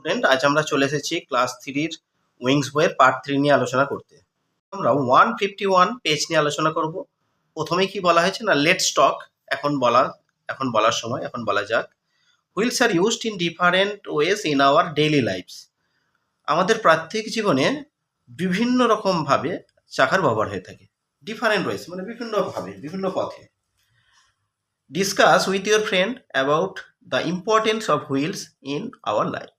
Student আজ আমরা চলে এসেছি ক্লাস থ্রির উইংস বইয়ের পার্ট থ্রি নিয়ে আলোচনা করতে। আমরা ওয়ান ফিফটি ওয়ান পেজ নিয়ে আলোচনা করব। প্রথমে কি বলা হয়েছে না লেট স্টক এখন বলা, এখন বলার সময়, এখন বলা যাক। Wheels are used in different ways in our daily lives আমাদের প্রত্যেক জীবনে বিভিন্ন রকমভাবে চাকার ব্যবহার হয়ে থাকে। ডিফারেন্ট ওয়েজ মানে বিভিন্নভাবে বিভিন্ন পথে। Discuss with your friend about the importance of wheels in our life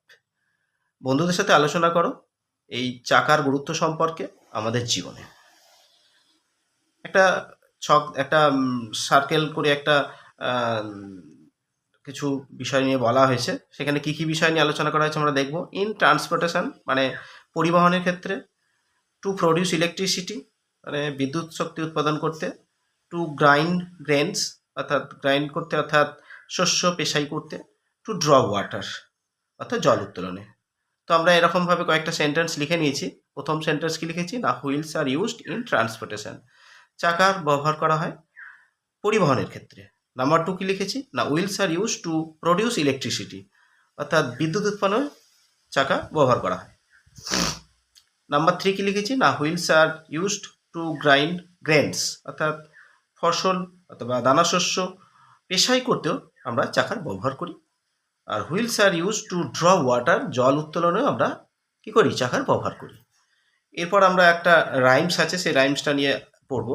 বন্ধুদের সাথে আলোচনা করো এই চাকার গুরুত্ব সম্পর্কে আমাদের জীবনে। একটা ছক, একটা সার্কেল করে একটা কিছু বিষয় নিয়ে বলা হয়েছে। সেখানে কি কি বিষয় নিয়ে আলোচনা করা হয়েছে আমরা দেখব। ইন ট্রান্সপোর্টেশন মানে পরিবহনের ক্ষেত্রে টু প্রডিউস ইলেকট্রিসিটি মানে বিদ্যুৎ শক্তি উৎপাদন করতে টু গ্রাইন্ড গ্রেনস অর্থাৎ গ্রাইন্ড করতে, অর্থাৎ শস্য পেশাই করতে টু ড্র ওয়াটার অর্থাৎ জল উত্তোলনে। তো আমরা এরকমভাবে কয়েকটা সেন্টেন্স লিখে নিয়েছি। প্রথম সেন্টেন্স কি লিখেছি? না wheels are used in transportation চাকার ব্যবহার করা হয় পরিবহনের ক্ষেত্রে। নাম্বার টু কি লিখেছি? না wheels are use to produce electricity অর্থাৎ বিদ্যুৎ উৎপাদনে চাকা ব্যবহার করা হয়। নাম্বার থ্রি কি লিখেছি? না wheels are used to grind grains অর্থাৎ ফসল অথবা দানাশস্য পেশাই করতেও আমরা চাকার ব্যবহার করি। আর wheels are use to draw water, জল উত্তোলনেও আমরা কি করি? চাকার ব্যবহার করি। এরপর আমরা একটা রাইমস আছে, সেই রাইমসটা নিয়ে পড়ব।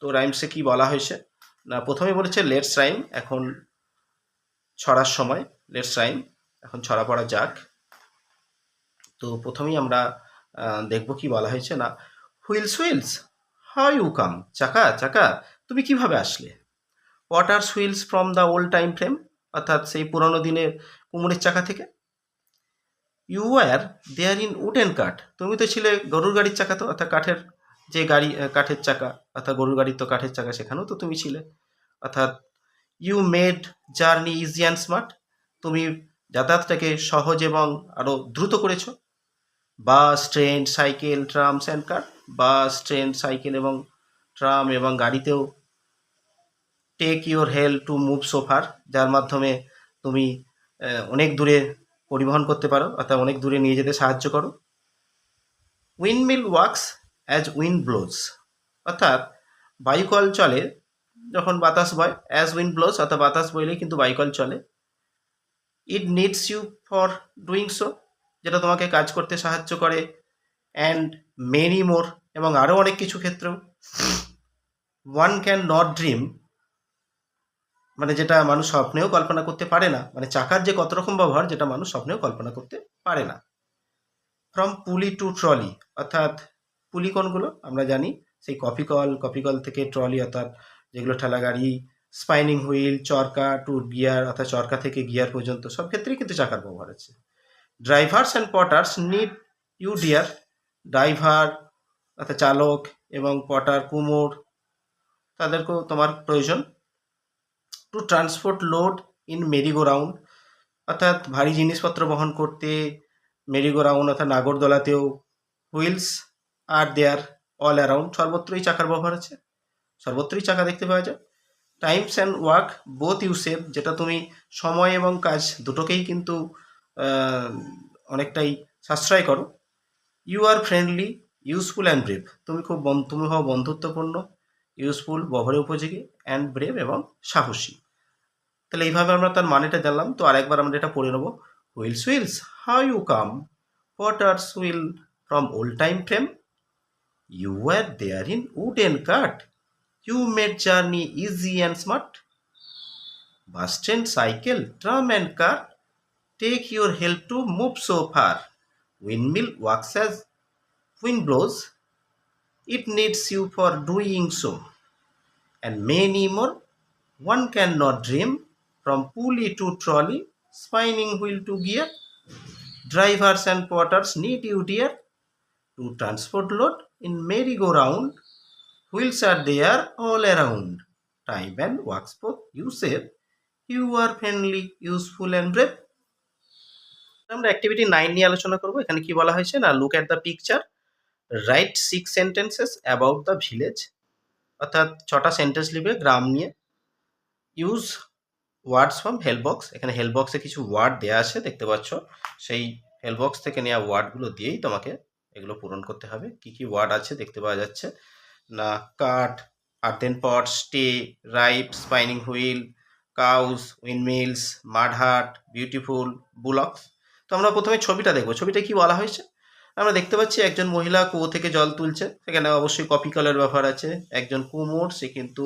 তো রাইমসে কি বলা হয়েছে? না, প্রথমে বলেছে, লেটস রাইম, এখন ছড়ার সময়, লেটস রাইম, এখন ছড়া পড়া যাক। তো প্রথমেই আমরা দেখব কি বলা হয়েছে। না wheels wheels how you come? চাকা চাকা, তুমি কীভাবে আসলে? Water wheels from the old time frame অর্থাৎ সেই পুরনো দিনের কুমুরের চাকা থেকে? You are there in wooden কাঠ তুমি তো ছিলে গরুর গাড়ির চাকা তো, অর্থাৎ কাঠের যে গাড়ি কাঠের চাকা, অর্থাৎ গরুর গাড়ির তো কাঠের চাকা সেখানেও তো তুমি ছিলে। অর্থাৎ you made journey easy and smart তুমি যাতায়াতটাকে সহজ এবং আরও দ্রুত করেছ। Bus, train, cycle, trams and car bus, train, cycle এবং ট্রাম এবং গাড়িতেও take your help to move so far যার মাধ্যমে তুমি অনেক দূরে পরিবহন করতে পারো, অর্থাৎ অনেক দূরে নিয়ে যেতে সাহায্য করো। Windmill works as wind blows অর্থাৎ বায়ুকল চলে যখন বাতাস বয় অ্যাজ উইন্ড ব্লোজ অর্থাৎ বাতাস বইলেই কিন্তু বায়ুকল চলে। It needs you for doing so যেটা তোমাকে কাজ করতে সাহায্য করে অ্যান্ড মেনি মোর এবং আরও অনেক কিছু ক্ষেত্রেও। ওয়ান ক্যান নট ড্রিম মানে যেটা মানুষ স্বপ্নেও কল্পনা করতে পারে না মানে চাকার যে কত রকম ব্যবহার যেটা মানুষ স্বপ্নেও কল্পনা করতে পারে না। ফ্রম পুলি টু ট্রলি অর্থাৎ পুলি কোনগুলো? আমরা জানি সেই কফি কল কফি কল থেকে ট্রলি অর্থাৎ যেগুলো ঠেলা গাড়ি স্পাইনিং হুইল চরকা টু গিয়ার অর্থাৎ চরকা থেকে গিয়ার পর্যন্ত সব ক্ষেত্রেই কিন্তু চাকার ব্যবহার আছে। Drivers and potters need you dear driver অর্থাৎ চালক এবং পটার কুমোর, তাদেরকেও তোমার প্রয়োজন। To transport load in merry go round অর্থাৎ ভারী জিনিসপত্র বহন করতে মেরিগো রাউন্ড অর্থাৎ নাগরদোলাতেও wheels are there all around সর্বত্রই চাকার ব্যবহার আছে। সর্বত্রই চাকা দেখতে পাওয়া যায়। Times and work both you save যেটা তুমি সময় এবং কাজ দুটোকেই কিন্তু অনেকটাই সাশ্রয় করো। You are friendly useful and brave তুমি খুব তুমি হও বন্ধুত্বপূর্ণ ইউজফুল ব্যবহারে উপযোগী অ্যান্ড ব্রেভ এবং সাহসী। তাহলে এইভাবে আমরা তার মানেটা জানলাম। তো আরেকবার আমরা এটা পড়ে নেব। Wheels wheels how you come potters wheel from old time frame you were there in wood and cut you made journey easy and smart bus train cycle tram and car take your help to move so far windmill works as wind blows it needs you for doing doing and many more one can cannot dream. From pulley to trolley, spinning wheel to gear. Drivers and porters need you, dear, to transport load in merry-go-round. Wheels are there all around. Time and works both you save. You are friendly, useful and brave. আমরা activity nine নিয়ে আলোচনা করব এখানে কি বলা হয়েছে না look at the picture write six sentences about the village অর্থাৎ ছটা সেন্টেন্স লিখবে গ্রাম নিয়ে use words from help box এখানে হেল্প বক্সে কিছু ওয়ার্ড দেওয়া আছে, দেখতে পাচ্ছ? সেই হেলবক্স থেকে নেওয়া ওয়ার্ডগুলো দিয়েই তোমাকে এগুলো পূরণ করতে হবে। কি কি ওয়ার্ড আছে দেখতে পাওয়া যাচ্ছে? না, কাঠ earthen pot stay ripe spinning wheel cows windmills mud hut beautiful bullocks তো আমরা প্রথমে ছবিটা দেখব। ছবিটা কি বলা হয়েছে? আমরা দেখতে পাচ্ছি একজন মহিলা কুয়ো থেকে জল তুলছে। সেখানে অবশ্যই কপি কলের ব্যাপার আছে। একজন কুমোর, সে কিন্তু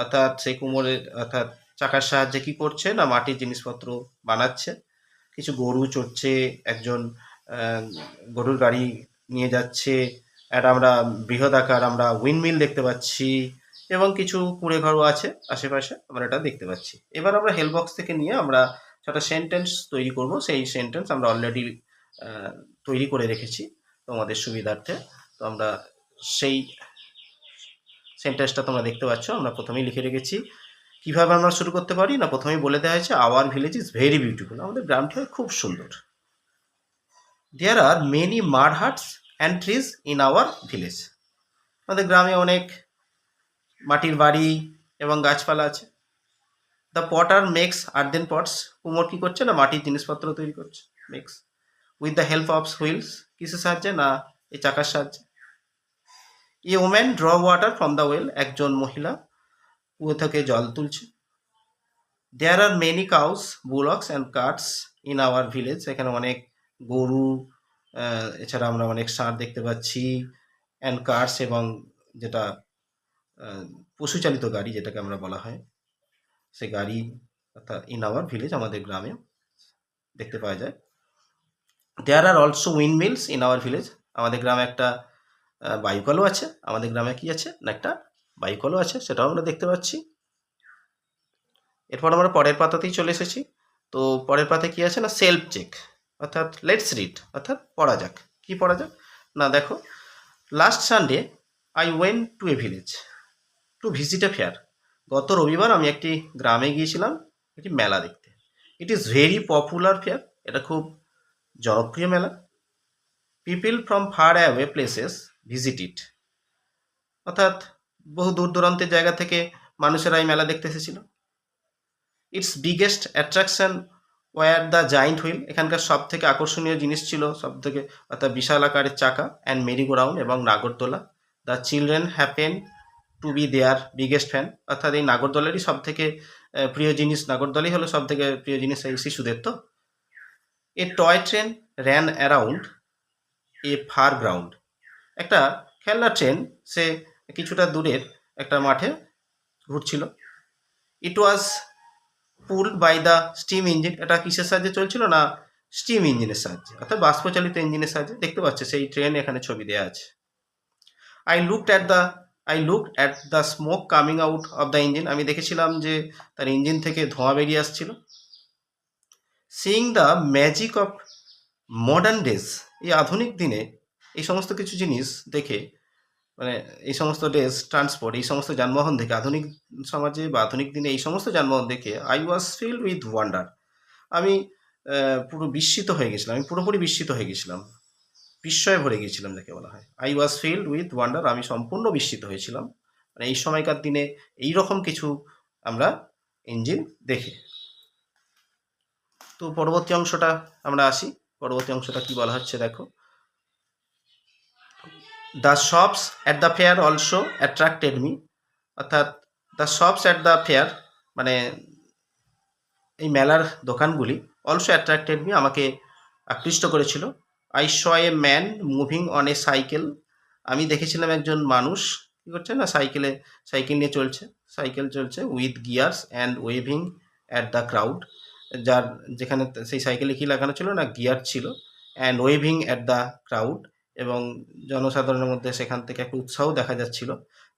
অর্থাৎ সেই কুমোরের অর্থাৎ চাকার সাহায্যে কি করছে? না, মাটির জিনিসপত্র বানাচ্ছে। কিছু গরু চড়ছে, একজন গরুর গাড়ি নিয়ে যাচ্ছে। একটা আমরা বৃহদাকার আমরা উইন্ডমিল দেখতে পাচ্ছি এবং কিছু কুঁড়ে ঘরও আছে আশেপাশে আমরা এটা দেখতে পাচ্ছি। এবার আমরা হেলবক্স থেকে নিয়ে আমরা ছটা সেন্টেন্স তৈরি করব। সেই সেন্টেন্স আমরা অলরেডি তৈরি করে রেখেছি তোমাদের সুবিধার্থে। তো আমরা সেই সেন্টেন্সটা তোমরা দেখতে পাচ্ছ। আমরা প্রথমেই লিখে রেখেছি কীভাবে আমরা শুরু করতে পারি? না, প্রথমেই বলে দেওয়া হয়েছে our village is very beautiful আমাদের গ্রামটি হয় খুব সুন্দর। There are many mud huts and trees in our village আমাদের গ্রামে অনেক মাটির বাড়ি এবং গাছপালা আছে। The potter makes earthen pots কুমোর কী করছে না? মাটির জিনিসপত্র তৈরি করছে makes with the help of wheels কিসের সাহায্যে? না, এই চাকার সাহায্যে। A woman draw water from the well একজন মহিলা কুয়ো থেকে জল তুলছে there are many cows bullocks and carts in our village এখানে অনেক গরু এছাড়া আমরা অনেক ষাঁড় দেখতে পাচ্ছি অ্যান্ড কার্স এবং যেটা পশুচালিত গাড়ি যেটাকে আমরা বলা হয়, সে গাড়ি অর্থাৎ ইন আওয়ার ভিলেজ আমাদের গ্রামে দেখতে পাওয়া যায়। There are also windmills in our village আমাদের গ্রামে একটা বায়ুকলও আছে। আমাদের গ্রামে কি আছে? না, একটা বায়ুকলও আছে, সেটাও আমরা দেখতে পাচ্ছি। এরপর আমরা পরের পাতাতেই চলে এসেছি। তো পরের পাতায় কি আছে না? সেলফ চেক অর্থাৎ লেটস রিড অর্থাৎ পড়া যাক। কি পড়া যাক? না, দেখো। Last Sunday I went to a village to visit a fair গত রবিবার আমি একটি গ্রামে গিয়েছিলাম, একটি মেলা দেখতে। It is very popular fair এটা খুব জনপ্রিয় মেলা। People from far away places visit it অর্থাৎ বহু দূর দূরান্তের জায়গা থেকে মানুষেরা এই মেলা দেখতে এসেছিল। Its biggest attraction were the giant wheel এখানকার সব থেকে আকর্ষণীয় জিনিস ছিল সব থেকে অর্থাৎ বিশাল আকারের চাকা অ্যান্ড মেরি গোরাউন্ড এবং নাগরদোলা। The children happen to be their biggest fan অর্থাৎ এই নাগরদোলারই সব থেকে প্রিয় জিনিস, নাগরদোলাই হলো সব থেকে প্রিয় জিনিস এই শিশুদের, তো? A toy train ran around a far ground একটা খেলনা ট্রেন সে কিছুটা দূরের একটা মাঠে ঘুরছিল it was pull by the steam engine এটা কিসের সাহায্যে চলছিল না স্টিম ইঞ্জিনের সাহায্যে? অর্থাৎ বাষ্পচালিত ইঞ্জিনের সাহায্যে। দেখতে পাচ্ছে, সেই ট্রেন এখানে ছবি দেওয়া আছে। I looked at the I look at the smoke coming out of the engine আমি দেখেছিলাম যে তার ইঞ্জিন থেকে ধোঁয়া বেরিয়ে আসছিল। Seeing the magic of modern days এই আধুনিক দিনে এই সমস্ত কিছু জিনিস দেখে মানে এই সমস্ত ডেজ ট্রান্সপোর্ট এই সমস্ত যানবাহন দেখে আধুনিক সমাজে বা আধুনিক দিনে এই সমস্ত যানবাহন দেখে I was filled with wonder আমি পুরো বিস্মিত হয়ে গেছিলাম, আমি পুরোপুরি বিস্মিত হয়ে গেছিলাম। বিস্ময়ে ভরে গিয়েছিলাম যাকে বলা হয়। I was filled with wonder আমি সম্পূর্ণ বিস্মিত হয়েছিলাম। মানে এই সময়কার দিনে এই রকম কিছু আমরা ইঞ্জিন দেখে। তো পরবর্তী অংশটা আমরা আসি। পরবর্তী অংশটা কি বলা হচ্ছে, দেখো। The shops at the fair also attracted me অর্থাৎ the shops at the fair মানে এই মেলার দোকানগুলি অলসো অ্যাট্রাক্টেড মি আমাকে আকৃষ্ট করেছিল। I saw a man moving on a cycle আমি দেখেছিলাম একজন মানুষ, কী করছে না সাইকেলে সাইকেল নিয়ে চলছে। সাইকেল চলছে with gears and waving at the crowd যার যেখানে, সেই সাইকেলে কী লাগানো ছিল না গিয়ার ছিল। And waving at the crowd এবং জনসাধারণের মধ্যে সেখান থেকে একটা উৎসাহ দেখা যাচ্ছিল।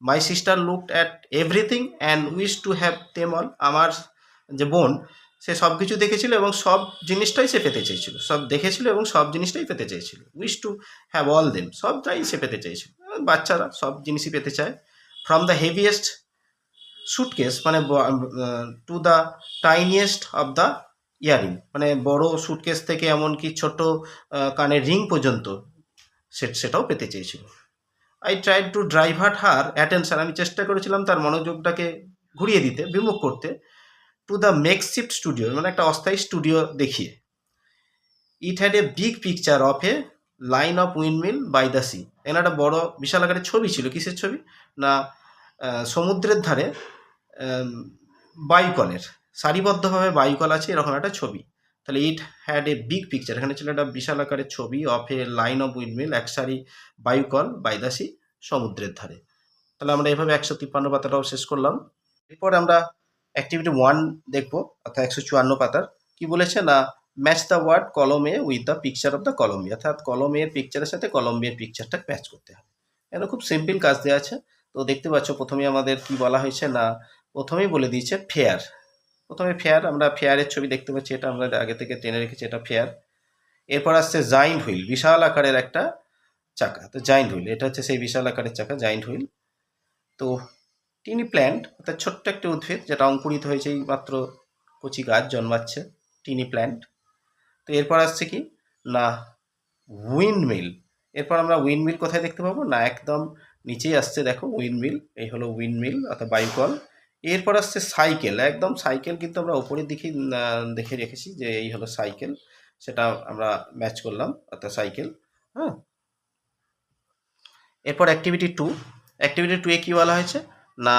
My sister looked at everything and wish to have টেম অল আমার যে বোন, সে সব কিছু দেখেছিল এবং সব জিনিসটাই সে পেতে চেয়েছিল। সব দেখেছিল এবং সব জিনিসটাই পেতে চেয়েছিল। Wish to have all them সবটাই সে পেতে চেয়েছিল। বাচ্চারা সব জিনিসই পেতে চায়। ফ্রম দ্য হেভিয়েস্ট সুটকেস মানে to the tiniest of the earring মানে বড় সুটকেস থেকে এমনকি ছোট কানের রিং পর্যন্ত সেটাও পেতে চেয়েছিল। I try to drive driver her attention আমি চেষ্টা করেছিলাম তার মনোযোগটাকে ঘুরিয়ে দিতে, বিমুখ করতে টু দ্য মেকশিফট স্টুডিও মানে একটা অস্থায়ী স্টুডিও দেখিয়ে। It had a big picture of a line of windmill by the sea এখানে একটা বড়, বিশাল আকারের ছবি ছিল। কিসের ছবি? না সমুদ্রের ধারে বায়ুকলের। সারিবদ্ধভাবে বায়ুকল আছে, এরকম একটা ছবি। তাহলে it had a big picture এখানে ছিল একটা বিশাল আকারের ছবি of a line of windmill এক সারি বায়ুকল বাই দ্য সমুদ্রের ধারে। তাহলে আমরা এভাবে একশো তিপ্পান্ন পাতাটাও শেষ করলাম। এরপর আমরা অ্যাক্টিভিটি ওয়ান দেখব, অর্থাৎ একশো চুয়ান্ন পাতার। কি বলেছে? না match the word column a with the picture of the column b অর্থাৎ কলমের পিকচারের সাথে কলম্বিয়ার পিকচারটা ম্যাচ করতে হবে। এখানে খুব সিম্পল কাজ দেওয়া আছে। তো দেখতে পাচ্ছ প্রথমে আমাদের কি বলা হয়েছে? না, প্রথমেই বলে দিয়েছে ফেয়ার প্রথমে ফেয়ার, আমরা ফেয়ারের ছবি দেখতে পাচ্ছি, এটা আমরা আগে থেকে টেনে রেখেছি, এটা ফেয়ার। এরপর আসছে জাইন্ট হুইল, বিশাল আকারের একটা চাকা। তো জাইন্ট হুইল, এটা হচ্ছে সেই বিশাল আকারের চাকা, জাইন্ট হুইল। তো টিনি প্ল্যান্ট, অর্থাৎ ছোট্ট একটা উদ্ভিদ, যেটা অঙ্কুরিত হয়েছে এই মাত্র কচি গাছ জন্মাচ্ছে, টিনি প্ল্যান্ট। তো এরপর আসছে কি? না উইন্ড মিল এরপর আমরা উইন্ডমিল কোথায় দেখতে পাবো? না, একদম নিচেই আসছে, দেখো উইন্ড মিল এই হলো উইন্ড মিল অর্থাৎ বায়ুকল। এরপর আসছে সাইকেল। একদম সাইকেল কিন্তু আমরা উপরের দিকে দেখে রেখেছি যে এই হলো সাইকেল। সেটা আমরা ম্যাচ করলাম, অর্থাৎ সাইকেল হ্যাঁ? এরপর অ্যাক্টিভিটি টু। অ্যাক্টিভিটি টু এ কী বলা হয়েছে? না,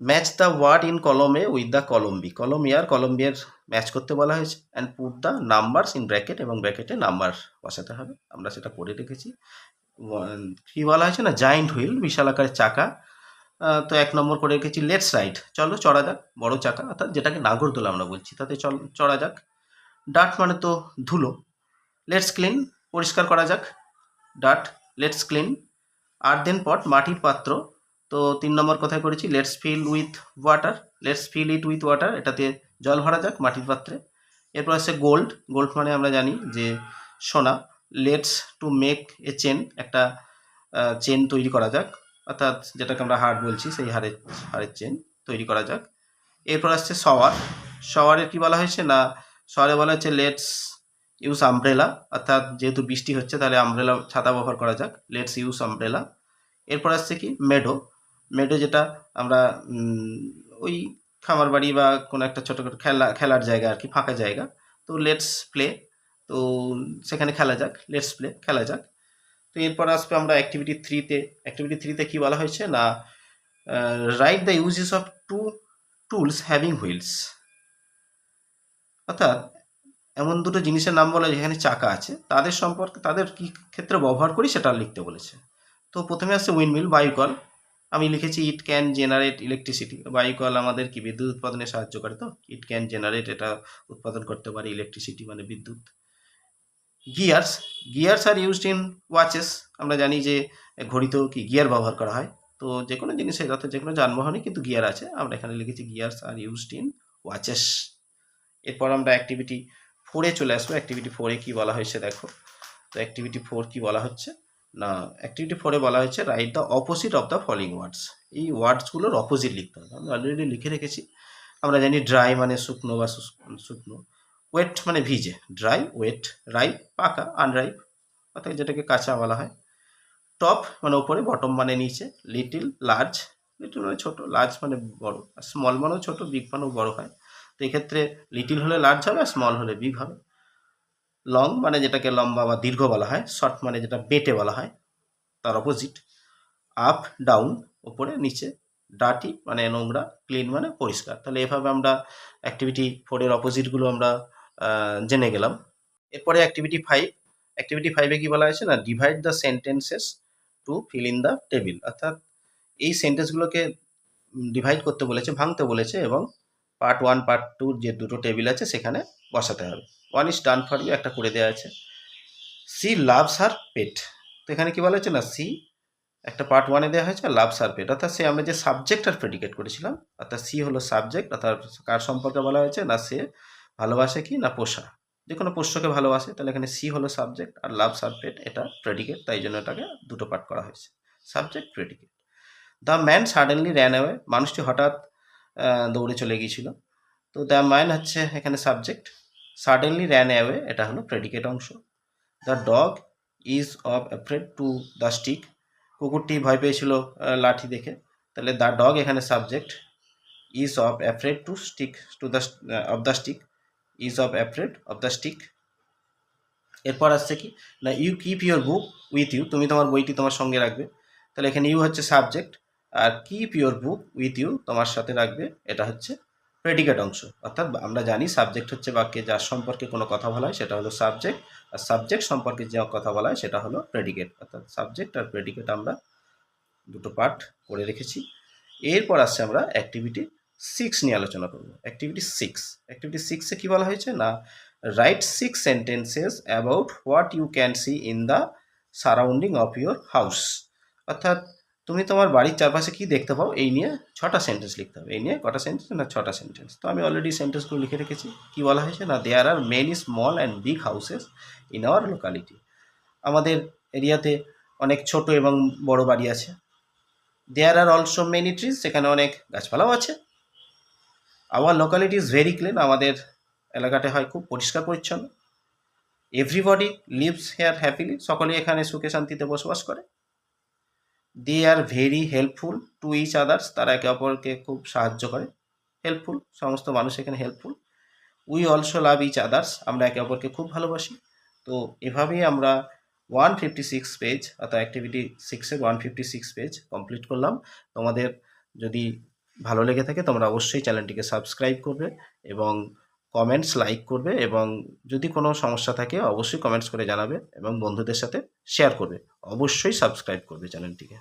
match the word in column a with the column b. কলম্বিয়ার কলম্বিয়ার ম্যাচ করতে বলা হয়েছে। And put the numbers in bracket এবং ব্র্যাকেটে নাম্বার বসাতে হবে। আমরা সেটা করে রেখেছি। কী বলা হয়েছে না? জায়েন্ট হুইল বিশাল আকারের চাকা। তো এক নম্বর করে রেখেছি লেটস রাইট চলো, চড়া যাক, বড় চাকা, অর্থাৎ যেটাকে নাগরদোলা আমরা বলছি, তাতে চল, চড়া যাক। ডাট মানে তো ধুলো। লেটস ক্লিন পরিষ্কার করা যাক। ডাট লেটস ক্লিন আর দেন পট মাটির পাত্র। তো তিন নম্বর কথায় করেছি let's fill with water let's fill it with water এটাতে জল ভরা যাক মাটির পাত্রে। এরপর আছে গোল্ড গোল্ড মানে আমরা জানি যে সোনা। Let's to make a chain একটা চেন তৈরি করা যাক। অর্থাৎ যেটাকে আমরা হার বলছি, সেই হারের হারের চেন তৈরি করা যাক। এরপর আসছে শাওয়ার শাওয়ারের কি বলা হয়েছে না? শাওয়ারে বলা হচ্ছে লেটস ইউজ আমব্রেলা অর্থাৎ যেহেতু বৃষ্টি হচ্ছে, তাহলে আমব্রেলা ছাতা ব্যবহার করা যাক। লেটস ইউজ আমব্রেলা এরপর আসছে কি? মেডো মেডো যেটা আমরা ওই খামার বাড়ি বা কোনো একটা ছোটোখাটো খেলা, খেলার জায়গা আর কি, ফাঁকা জায়গা। তো লেটস প্লে তো, সেখানে খেলা যাক। লেটস প্লে খেলা যাক। তো এরপর আসবে আমরা অ্যাক্টিভিটি থ্রিতে অ্যাক্টিভিটি থ্রিতে কী বলা হয়েছে? না write the uses of two tools having wheels অর্থাৎ এমন দুটো জিনিসের নাম বলা যেখানে চাকা আছে, তাদের সম্পর্কে, তাদের কী ক্ষেত্রে ব্যবহার করি সেটা লিখতে বলেছে। তো প্রথমে আসছে উইন্ডমিল বায়ুকল আমি লিখেছি ইট ক্যান জেনারেট ইলেকট্রিসিটি বায়ুকল আমাদের কি বিদ্যুৎ উৎপাদনে সাহায্য করে তো? ইট ক্যান জেনারেট এটা উৎপাদন করতে পারে ইলেকট্রিসিটি মানে বিদ্যুৎ। Gears gears are used in watches, আমরা জানি যে ঘড়িতেও কি গিয়ার ব্যবহার করা হয়। তো যে কোনো জিনিসের অর্থাৎ যে কোনো যানবাহনে কিন্তু গিয়ার আছে। আমরা এখানে লিখেছি gears are used in watches. এরপর আমরা অ্যাক্টিভিটি ফোরে চলে আসব। অ্যাক্টিভিটি ফোরে কি বলা হয়েছে দেখো। তো অ্যাক্টিভিটি ফোর কি বলা হচ্ছে? না, অ্যাক্টিভিটি ফোরে বলা হয়েছে write the opposite of the following words. এই ওয়ার্ডসগুলোর অপোজিট লিখতে হবে। আমি অলরেডি লিখে রেখেছি। আমরা জানি ড্রাই মানে শুকনো বা শুকনো। ওয়েট মানে ভিজে ড্রাই ওয়েট রাইপ পাকা আনরাইপ অর্থাৎ যেটাকে কাঁচা বলা হয়। টপ মানে ওপরে বটম মানে নিচে লিটিল লার্জ লিটিল মানে ছোটো লার্জ মানে বড়, আর স্মল মানেও ছোটো বিগ মানেও বড় হয়। তো এক্ষেত্রে লিটিল হলে লার্জ হবে, আর স্মল হলে বিগ হবে। লং মানে যেটাকে লম্বা বা দীর্ঘ বলা হয় শর্ট মানে যেটা বেটে বলা হয়, তার অপোজিট আপ ডাউন ওপরে নিচে ডাটি মানে নোংরা ক্লিন মানে পরিষ্কার। তাহলে এভাবে আমরা অ্যাক্টিভিটি ফোরের অপোজিটগুলো আমরা জেনে গেলাম। এরপরে অ্যাক্টিভিটি ফাইভ অ্যাক্টিভিটি ফাইভে কি বলা হয়েছে না? Divide the sentences to fill in the table অর্থাৎ এই সেন্টেন্সগুলোকে ডিভাইড করতে বলেছে, ভাঙতে বলেছে এবং পার্ট ওয়ান পার্ট টু যে দুটো টেবিল আছে সেখানে বসাতে হবে। One is done for you একটা করে দেওয়া আছে। সি লাভস হার পেট তো এখানে কি বলা হয়েছে না? সি একটা পার্ট ওয়ানে দেওয়া হয়েছে লাভ সার পেট অর্থাৎ সে আমরা যে সাবজেক্ট আর প্রেডিকেট করেছিলাম, অর্থাৎ সি হলো সাবজেক্ট অর্থাৎ কার সম্পর্কে বলা হয়েছে না? সে ভালোবাসে কি না পোষা? যে কোনো পোষ্যকে ভালোবাসে, তাহলে এখানে সি হলো সাবজেক্ট আর লাভ সাবজেক্ট এটা প্রেডিকেট তাই জন্য এটাকে দুটো পার্ট করা হয়েছে। Subject predicate the man suddenly ran away মানুষটি হঠাৎ দৌড়ে চলে গিয়েছিল। তো দ্য ম্যান হচ্ছে এখানে সাবজেক্ট সাডেনলি র্যান অ্যাওয়ে এটা হলো প্রেডিকেট অংশ। The dog is of afraid to the stick কুকুরটি ভয় পেয়েছিল লাঠি দেখে। তাহলে দ্য ডগ এখানে subject is of afraid to stick to the of the stick is of afraid of the stick এরপর আসছে কি? না you keep your book with you তুমি তোমার বইটি তোমার সঙ্গে রাখবে। তাহলে এখানে ইউ হচ্ছে subject R keep your book with you তোমার সাথে রাখবে, এটা হচ্ছে প্রেডিকেট অংশ। অর্থাৎ আমরা জানি সাবজেক্ট হচ্ছে বাক্যে যার সম্পর্কে কোনো কথা বলা হয়, সেটা হলো সাবজেক্ট আর সাবজেক্ট সম্পর্কে যে কথা বলা হয়, সেটা হলো প্রেডিকেট অর্থাৎ সাবজেক্ট আর প্রেডিকেট আমরা দুটো পার্ট করে রেখেছি। এরপর আসছে আমরা অ্যাক্টিভিটি সিক্স নিয়ে আলোচনা করব। অ্যাক্টিভিটি সিক্স অ্যাক্টিভিটি সিক্সে কী বলা হয়েছে? না write six sentences about what you can see in the surrounding of your house অর্থাৎ, তুমি তোমার বাড়ির চারপাশে কী দেখতে পাও? এই নিয়ে ছটা সেন্টেন্স লিখতে হবে। এই নিয়ে কটা সেন্টেন্স না ছটা সেন্টেন্স তো আমি অলরেডি সেন্টেন্সগুলো লিখে রেখেছি। কী বলা হয়েছে? না there are many small and big houses in our locality আমাদের এরিয়াতে অনেক ছোট এবং বড় বাড়ি আছে। There are also many trees সেখানে অনেক গাছপালাও আছে। Our locality is very clean আমাদের এলাকাটা হয় খুব পরিষ্কার পরিচ্ছন্ন। এভরিবডি লিভস হেয়ার হ্যাপিলি সকলে এখানে সুখে শান্তিতে বসবাস করে। They are very helpful to each others তারা একে অপরকে খুব সাহায্য করে। হেল্পফুল সমস্ত মানুষ এখানে helpful we also love each others আমরা একে অপরকে খুব ভালোবাসি। তো এভাবেই আমরা ওয়ান ফিফটি সিক্স পেজ অর্থাৎ অ্যাক্টিভিটি সিক্সের one fifty six page complete করলাম। তোমাদের যদি ভালো লেগে থাকে, তোমরা অবশ্যই চ্যানেলটিকে সাবস্ক্রাইব করবে এবং কমেন্টস লাইক করবে এবং যদি কোনো সমস্যা থাকে অবশ্যই কমেন্টস করে জানাবে এবং বন্ধুদের সাথে শেয়ার করবে। অবশ্যই সাবস্ক্রাইব করবে চ্যানেলটিকে।